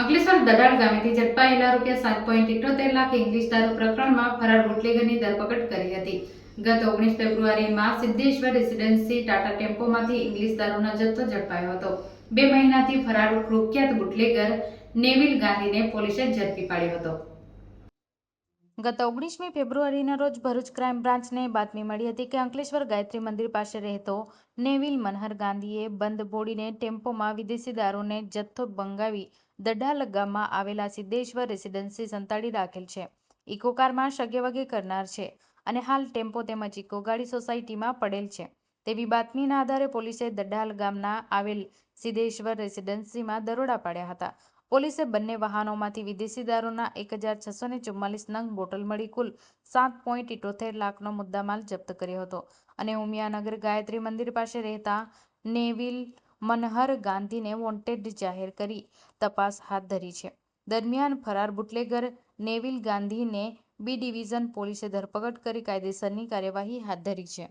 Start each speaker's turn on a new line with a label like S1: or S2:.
S1: અંકલેશ્વર દડાળ ગામેથી ઝડપાયેલા રૂપિયા સાત point ઇઠોતેર lakh English દારૂ પ્રકરણમાં ફરાર બુટલેગરની ધરપકડ કરી હતી. ગત ઓગણીસ ફેબ્રુઆરીમાં સિદ્ધેશ્વર રેસિડેન્સી ટાટા ટેમ્પોમાંથી ઇંગ્લિશ દારૂનો જથ્થો ઝડપાયો હતો. બે મહિનાથી ફરાર કુખ્યાત બુટલેગર નેવિલ ગાંધીને પોલીસે ઝડપી પાડ્યો હતો. ગત ઓગણીસમી ફેબ્રુઆરીના રોજ ભરૂચ ક્રાઇમ બ્રાન્ચને બાતમી મળી હતી કે અંકલેશ્વર ગાયત્રી મંદિર પાસે રહેતો નેવિલ મનહર ગાંધીએ બંધ બોડીને ટેમ્પોમાં વિદેશી દારૂને જથ્થો બંગાવી દડાલ ગામમાં આવેલા સિદ્ધેશ્વર રેસિડેન્સી સંતાડી રાખેલ છે. ઇકો કારમાં સગેવગે કરનાર છે અને હાલ ટેમ્પો તેમજ ઇકો ગાડી સોસાયટીમાં પડેલ છે. તેવી બાતમીના આધારે પોલીસે દડાલ ગામના આવેલ સિદ્ધેશ્વર રેસિડેન્સીમાં દરોડા પાડ્યા હતા. પોલીસે બંને વાહનોમાંથી વિદેશી દારૂના એક હજાર છસો ને નંગ બોટલ મળી કુલ સાત પોઈન્ટ ઇઠોતેર લાખનો મુદ્દામાલ જપ્ત કર્યો હતો. અને ઉમિયાનગર ગાયત્રી મંદિર પાસે રહેતા નેવિલ મનહર ગાંધીને વોન્ટેડ જાહેર કરી તપાસ હાથ ધરી છે. દરમિયાન ફરાર બુટલેગર નેવિલ ગાંધીને બી ડિવિઝન પોલીસે ધરપકડ કરી કાયદેસરની કાર્યવાહી હાથ ધરી છે.